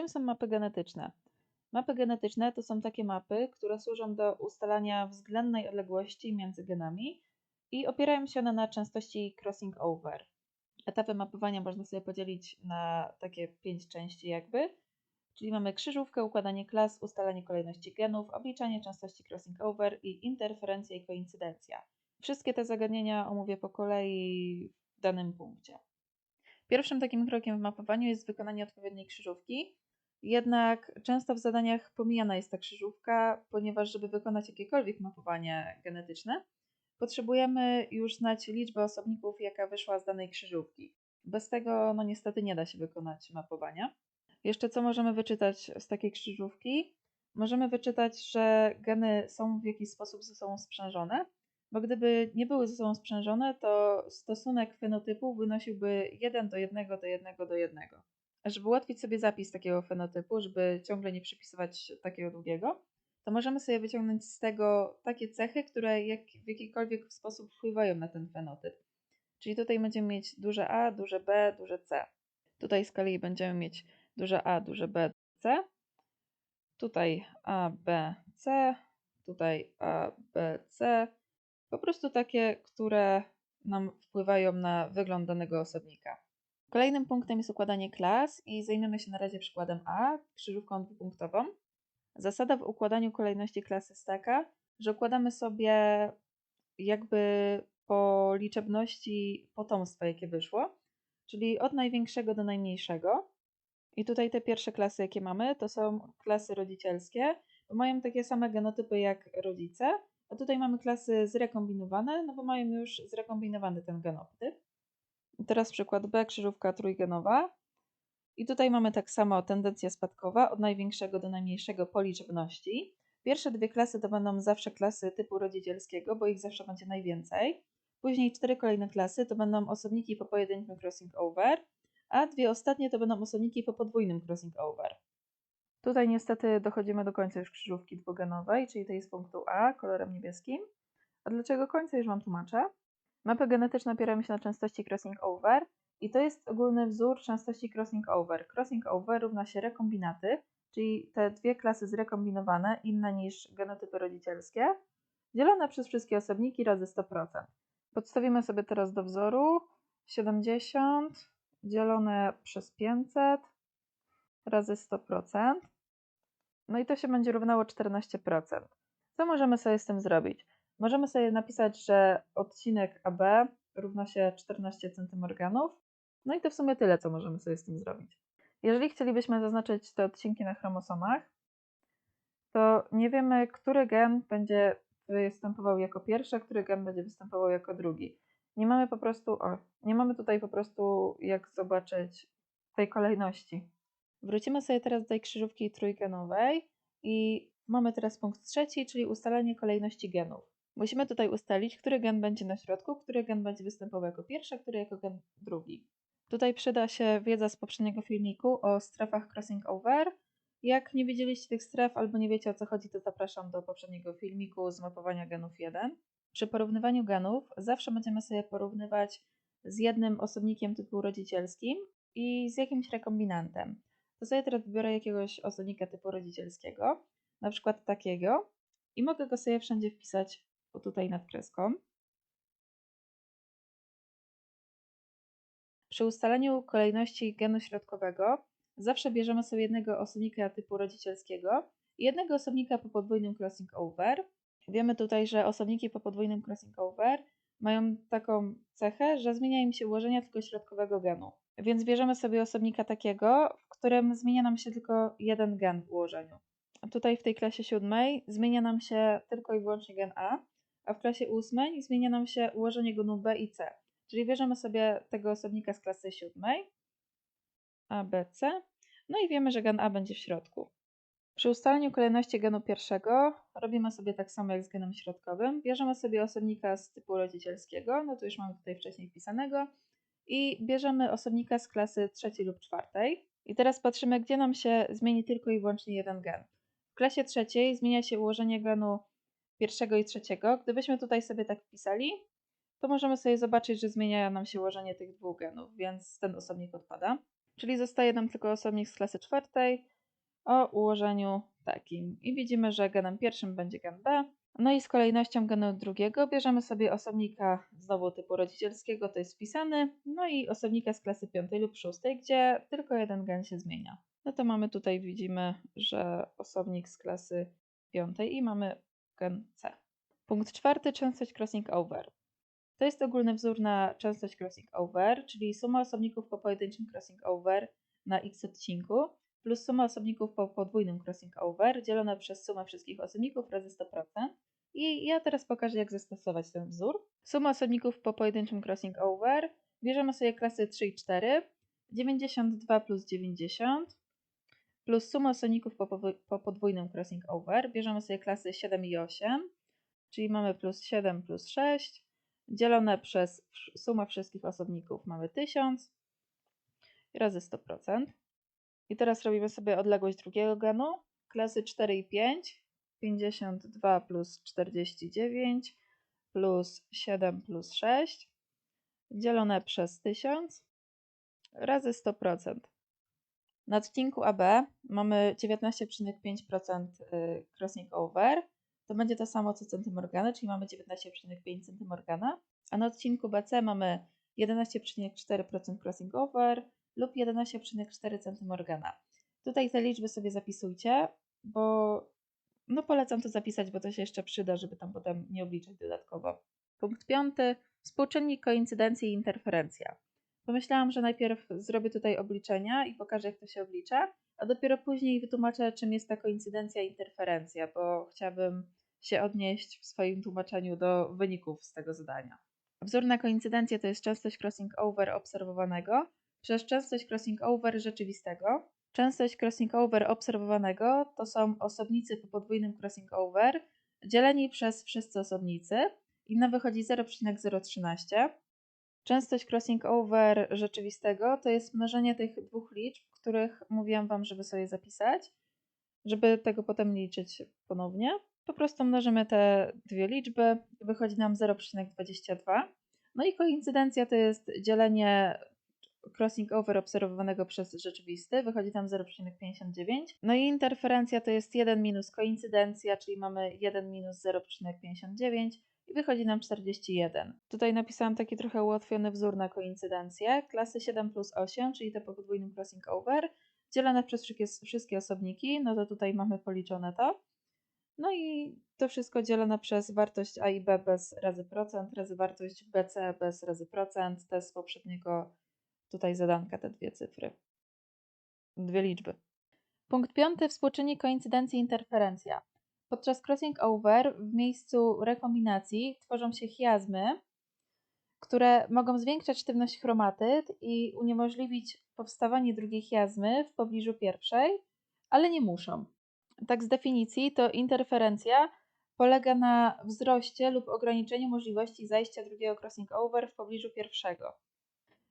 Czym są mapy genetyczne? Mapy genetyczne to są takie mapy, które służą do ustalania względnej odległości między genami i opierają się one na częstości crossing over. Etapy mapowania można sobie podzielić na takie pięć części jakby, czyli mamy krzyżówkę, układanie klas, ustalanie kolejności genów, obliczanie częstości crossing over i interferencja i koincydencja. Wszystkie te zagadnienia omówię po kolei w danym punkcie. Pierwszym takim krokiem w mapowaniu jest wykonanie odpowiedniej krzyżówki, jednak często w zadaniach pomijana jest ta krzyżówka, ponieważ żeby wykonać jakiekolwiek mapowanie genetyczne, potrzebujemy już znać liczbę osobników, jaka wyszła z danej krzyżówki. Bez tego, no niestety, nie da się wykonać mapowania. Jeszcze co możemy wyczytać z takiej krzyżówki? Możemy wyczytać, że geny są w jakiś sposób ze sobą sprzężone, bo gdyby nie były ze sobą sprzężone, to stosunek fenotypu wynosiłby 1 do 1 do 1 do 1. Żeby ułatwić sobie zapis takiego fenotypu, żeby ciągle nie przypisywać takiego długiego, to możemy sobie wyciągnąć z tego takie cechy, które jak, w jakikolwiek sposób wpływają na ten fenotyp. Czyli tutaj będziemy mieć duże A, duże B, duże C. Tutaj z kolei będziemy mieć duże A, duże B, C. Tutaj A, B, C. Tutaj A, B, C. Po prostu takie, które nam wpływają na wygląd danego osobnika. Kolejnym punktem jest układanie klas i zajmiemy się na razie przykładem A, krzyżówką dwupunktową. Zasada w układaniu kolejności klas jest taka, że układamy sobie jakby po liczebności potomstwa, jakie wyszło, czyli od największego do najmniejszego. I tutaj te pierwsze klasy, jakie mamy, to są klasy rodzicielskie, bo mają takie same genotypy jak rodzice, a tutaj mamy klasy zrekombinowane, no bo mają już zrekombinowany ten genotyp. Teraz przykład B, krzyżówka trójgenowa. I tutaj mamy tak samo tendencję spadkowa od największego do najmniejszego po liczebności. Pierwsze dwie klasy to będą zawsze klasy typu rodzicielskiego, bo ich zawsze będzie najwięcej. Później cztery kolejne klasy to będą osobniki po pojedynczym crossing over, a dwie ostatnie to będą osobniki po podwójnym crossing over. Tutaj niestety dochodzimy do końca już krzyżówki dwugenowej, czyli tej z punktu A kolorem niebieskim. A dlaczego końca już Wam tłumaczę. Mapy genetyczne opierają się na częstości crossing over i to jest ogólny wzór częstości crossing over. Crossing over równa się rekombinaty, czyli te dwie klasy zrekombinowane, inne niż genotypy rodzicielskie, dzielone przez wszystkie osobniki razy 100%. Podstawimy sobie teraz do wzoru 70 dzielone przez 500 razy 100%. No i to się będzie równało 14%. Co możemy sobie z tym zrobić? Możemy sobie napisać, że odcinek AB równa się 14 centymorganów. No i to w sumie tyle, co możemy sobie z tym zrobić. Jeżeli chcielibyśmy zaznaczyć te odcinki na chromosomach, to nie wiemy, który gen będzie występował jako pierwszy, a który gen będzie występował jako drugi. Nie mamy po prostu, o, nie mamy tutaj po prostu jak zobaczyć tej kolejności. Wrócimy sobie teraz do tej krzyżówki trójgenowej i mamy teraz punkt trzeci, czyli ustalenie kolejności genów. Musimy tutaj ustalić, który gen będzie na środku, który gen będzie występował jako pierwszy, a który jako gen drugi. Tutaj przyda się wiedza z poprzedniego filmiku o strefach crossing over. Jak nie widzieliście tych stref albo nie wiecie o co chodzi, to zapraszam do poprzedniego filmiku z mapowania genów 1. Przy porównywaniu genów zawsze będziemy sobie porównywać z jednym osobnikiem typu rodzicielskim i z jakimś rekombinantem. To sobie teraz wybiorę jakiegoś osobnika typu rodzicielskiego, na przykład takiego, i mogę go sobie wszędzie wpisać o tutaj nad kreską. Przy ustaleniu kolejności genu środkowego zawsze bierzemy sobie jednego osobnika typu rodzicielskiego i jednego osobnika po podwójnym crossing over. Wiemy tutaj, że osobniki po podwójnym crossing over mają taką cechę, że zmienia im się ułożenie tylko środkowego genu. Więc bierzemy sobie osobnika takiego, w którym zmienia nam się tylko jeden gen w ułożeniu. Tutaj w tej klasie siódmej zmienia nam się tylko i wyłącznie gen A, a w klasie ósmej zmienia nam się ułożenie genu B i C. Czyli bierzemy sobie tego osobnika z klasy siódmej, A, B, C, no i wiemy, że gen A będzie w środku. Przy ustaleniu kolejności genu pierwszego robimy sobie tak samo jak z genem środkowym. Bierzemy sobie osobnika z typu rodzicielskiego, no to już mamy tutaj wcześniej wpisanego, i bierzemy osobnika z klasy trzeciej lub czwartej. I teraz patrzymy, gdzie nam się zmieni tylko i wyłącznie jeden gen. W klasie trzeciej zmienia się ułożenie genu pierwszego i trzeciego. Gdybyśmy tutaj sobie tak wpisali, to możemy sobie zobaczyć, że zmienia nam się ułożenie tych dwóch genów, więc ten osobnik odpada. Czyli zostaje nam tylko osobnik z klasy czwartej o ułożeniu takim. I widzimy, że genem pierwszym będzie gen B. No i z kolejnością genu drugiego bierzemy sobie osobnika znowu typu rodzicielskiego, to jest wpisany, no i osobnika z klasy piątej lub szóstej, gdzie tylko jeden gen się zmienia. No to mamy tutaj, widzimy, że osobnik z klasy piątej i mamy C. Punkt czwarty, częstość crossing over. To jest ogólny wzór na częstość crossing over, czyli suma osobników po pojedynczym crossing over na x odcinku plus suma osobników po podwójnym crossing over dzielone przez sumę wszystkich osobników razy 100%. I ja teraz pokażę, jak zastosować ten wzór. Suma osobników po pojedynczym crossing over. Bierzemy sobie klasy 3 i 4. 92 plus 90 plus suma osobników po, po podwójnym crossing over. Bierzemy sobie klasy 7 i 8, czyli mamy plus 7 plus 6, dzielone przez sumę wszystkich osobników mamy 1000 razy 100%. I teraz robimy sobie odległość drugiego genu. Klasy 4 i 5. 52 plus 49 plus 7 plus 6 dzielone przez 1000 razy 100%. Na odcinku AB mamy 19,5% y, crossing over. To będzie to samo co centymorgana, czyli mamy 19,5 centymorgana. A na odcinku BC mamy 11,4% crossing over lub 11,4 centymorgana. Tutaj te liczby sobie zapisujcie, bo no polecam to zapisać, bo to się jeszcze przyda, żeby tam potem nie obliczać dodatkowo. Punkt piąty. Współczynnik koincydencji i interferencja. Pomyślałam, że najpierw zrobię tutaj obliczenia i pokażę, jak to się oblicza, a dopiero później wytłumaczę, czym jest ta koincydencja interferencja, bo chciałabym się odnieść w swoim tłumaczeniu do wyników z tego zadania. Wzór na koincydencję to jest częstość crossing over obserwowanego przez częstość crossing over rzeczywistego. Częstość crossing over obserwowanego to są osobnicy po podwójnym crossing over dzieleni przez wszyscy osobnicy i na wychodzi 0,013. Częstość crossing over rzeczywistego to jest mnożenie tych dwóch liczb, których mówiłam Wam, żeby sobie zapisać, żeby tego potem liczyć ponownie. Po prostu mnożymy te dwie liczby, wychodzi nam 0,22. No i koincydencja to jest dzielenie crossing over obserwowanego przez rzeczywisty, wychodzi tam 0,59. No i interferencja to jest 1 minus koincydencja, czyli mamy 1 minus 0,59 i wychodzi nam 41. Tutaj napisałam taki trochę ułatwiony wzór na koincydencję. Klasy 7 plus 8, czyli te po podwójnym crossing over, dzielone przez wszystkie, osobniki, no to tutaj mamy policzone to. No i to wszystko dzielone przez wartość A i B bez razy procent, razy wartość BC bez razy procent, to z poprzedniego tutaj zadanka, te dwie cyfry, dwie liczby. Punkt piąty, współczynnik koincydencji interferencja. Podczas crossing over w miejscu rekombinacji tworzą się chiazmy, które mogą zwiększać sztywność chromatyd i uniemożliwić powstawanie drugiej chiazmy w pobliżu pierwszej, ale nie muszą. Tak z definicji to interferencja polega na wzroście lub ograniczeniu możliwości zajścia drugiego crossing over w pobliżu pierwszego.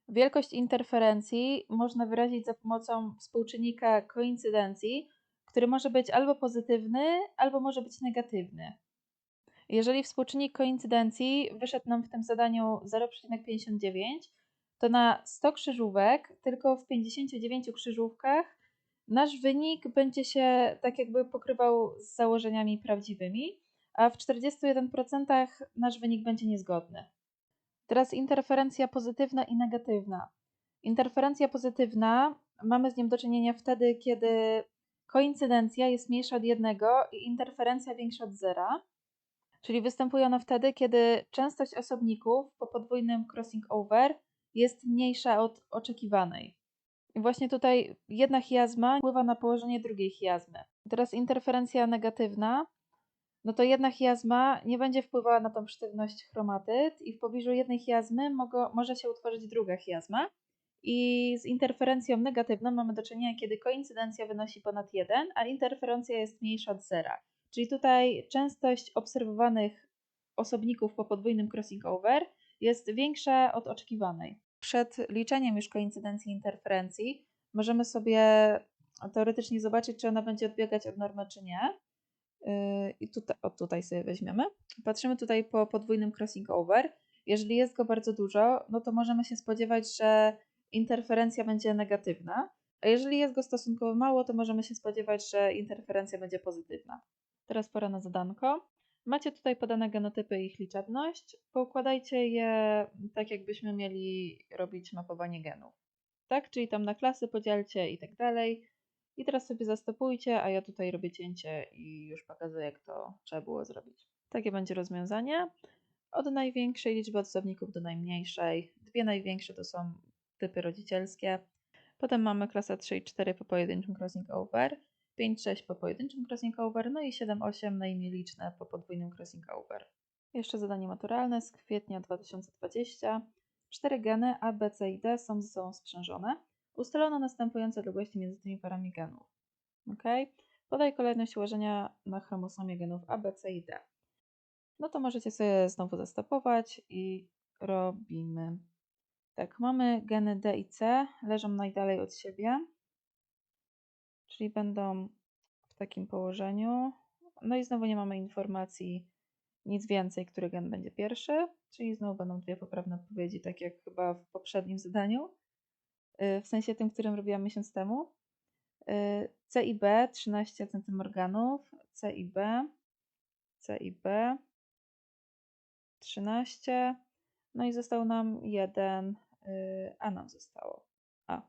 Wielkość interferencji można wyrazić za pomocą współczynnika koincydencji, który może być albo pozytywny, albo może być negatywny. Jeżeli współczynnik koincydencji wyszedł nam w tym zadaniu 0,59, to na 100 krzyżówek, tylko w 59 krzyżówkach, nasz wynik będzie się tak jakby pokrywał z założeniami prawdziwymi, a w 41% nasz wynik będzie niezgodny. Teraz interferencja pozytywna i negatywna. Interferencja pozytywna mamy z nią do czynienia wtedy, kiedy koincydencja jest mniejsza od jednego i interferencja większa od zera. Czyli występuje ona wtedy, kiedy częstość osobników po podwójnym crossing over jest mniejsza od oczekiwanej. I właśnie tutaj jedna chiazma wpływa na położenie drugiej chiazmy. Teraz interferencja negatywna no to jedna chiazma nie będzie wpływała na tą sztywność chromatyd i w pobliżu jednej chiazmy mogo, może się utworzyć druga chiazma. I z interferencją negatywną mamy do czynienia, kiedy koincydencja wynosi ponad 1, a interferencja jest mniejsza od zera. Czyli tutaj częstość obserwowanych osobników po podwójnym crossing over jest większa od oczekiwanej. Przed liczeniem już koincydencji interferencji możemy sobie teoretycznie zobaczyć, czy ona będzie odbiegać od normy, czy nie. Yy, I tutaj, o tutaj sobie weźmiemy. Patrzymy tutaj po podwójnym crossing over. Jeżeli jest go bardzo dużo, no to możemy się spodziewać, że interferencja będzie negatywna, a jeżeli jest go stosunkowo mało, to możemy się spodziewać, że interferencja będzie pozytywna. Teraz pora na zadanko. Macie tutaj podane genotypy i ich liczebność. Poukładajcie je tak, jakbyśmy mieli robić mapowanie genów. Tak, czyli tam na klasy podzielcie i tak dalej. I teraz sobie zastopujcie, a ja tutaj robię cięcie i już pokazuję, jak to trzeba było zrobić. Takie będzie rozwiązanie. Od największej liczby osobników do najmniejszej. Dwie największe to są typy rodzicielskie. Potem mamy klasę 3 i 4 po pojedynczym crossing over, 5 6 po pojedynczym crossing over, no i 7 8 najmniej liczne po podwójnym crossing over. Jeszcze zadanie maturalne z kwietnia 2020. Cztery geny A, B, C i D są ze sobą sprzężone. Ustalono następujące odległości między tymi parami genów. Ok? Podaj kolejność ułożenia na chromosomie genów A, B, C i D. No to możecie sobie znowu zastopować i robimy. Tak, mamy geny D i C, leżą najdalej od siebie, czyli będą w takim położeniu. No i znowu nie mamy informacji nic więcej, który gen będzie pierwszy, czyli znowu będą dwie poprawne odpowiedzi, tak jak chyba w poprzednim zadaniu, y, w sensie tym, którym robiłam miesiąc temu. Y, C i B 13 centymorganów, C i B, C i B 13, no i został nam jeden, a nam zostało A.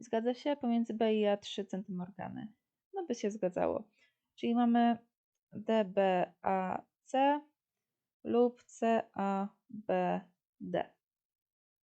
Zgadza się? Pomiędzy B i A 3 centymorgany. No by się zgadzało. Czyli mamy DBAC lub CABD.